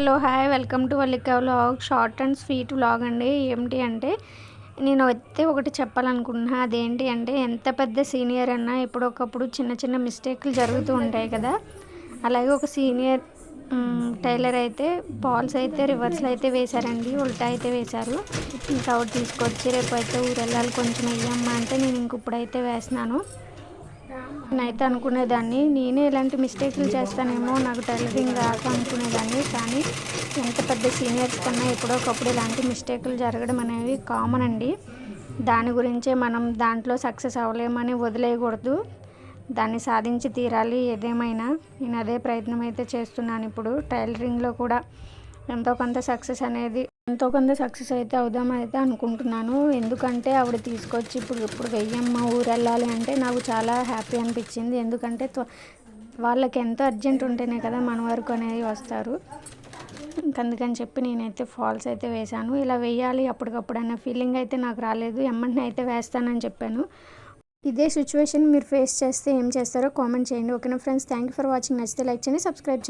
Hello hi. Welcome to Vallika vlog. Short and sweet vlog అండి. ఏమిటి అంటే నేను అయితే ఒకటి చెప్పాలనుకుంటున్నా. అదేంటి అంటే ఎంత పెద్ద సీనియర్ అన్నా ఎప్పుడొకప్పుడు చిన్న చిన్న మిస్టేక్లు జరుగుతూ ఉంటాయి కదా. అలాగే ఒక సీనియర్ టైలర్ అయితే బాల్స్ అయితే రివర్స్లో అయితే వేశారండి. ఉల్టా అయితే వేశారు. ఇంకా ఒకటి తీసుకొచ్చి రేపు అయితే ఊరు వెళ్ళాలి కొంచెం వెయ్యమ్మా అంటే నేను ఇంక ఇప్పుడైతే వేస్తున్నాను. నేనైతే అనుకునేదాన్ని నేనే ఇలాంటి మిస్టేక్లు చేస్తానేమో నాకు టైలరింగ్ రాక అనుకునేదాన్ని కానీ ఎంత పెద్ద సీనియర్స్ కన్నా ఎప్పుడోకప్పుడు ఇలాంటి మిస్టేక్లు జరగడం అనేవి కామన్ అండి. దాని గురించే మనం దాంట్లో సక్సెస్ అవ్వలేమని వదిలేయకూడదు. దాన్ని సాధించి తీరాలి ఏదేమైనా. నేను అదే ప్రయత్నం అయితే చేస్తున్నాను ఇప్పుడు. టైలరింగ్లో కూడా ఎంతో కొంత సక్సెస్ అనేది ఎంతో కొంత సక్సెస్ అయితే అవుదామని అయితే అనుకుంటున్నాను. ఎందుకంటే ఆవిడ తీసుకొచ్చి ఇప్పుడు ఇప్పుడు వెయ్యమ్మ ఊరు వెళ్ళాలి అంటే నాకు చాలా హ్యాపీ అనిపించింది. ఎందుకంటే వాళ్ళకి ఎంతో అర్జెంట్ ఉంటేనే కదా మన వరకు అనేది వస్తారు. అందుకని చెప్పి నేనైతే ఫాల్స్ అయితే వేశాను. ఇలా వేయాలి అప్పటికప్పుడు అన్న ఫీలింగ్ అయితే నాకు రాలేదు. ఎమ్మంటిని అయితే వేస్తానని చెప్పాను. ఇదే సిచ్యువేషన్ మీరు ఫేస్ చేస్తే ఏం చేస్తారో కామెంట్ చేయండి. ఓకేనా friends? Thank you for watching. నచ్చితే లైక్ చేయండి సబ్స్క్రైబ్ చేయండి.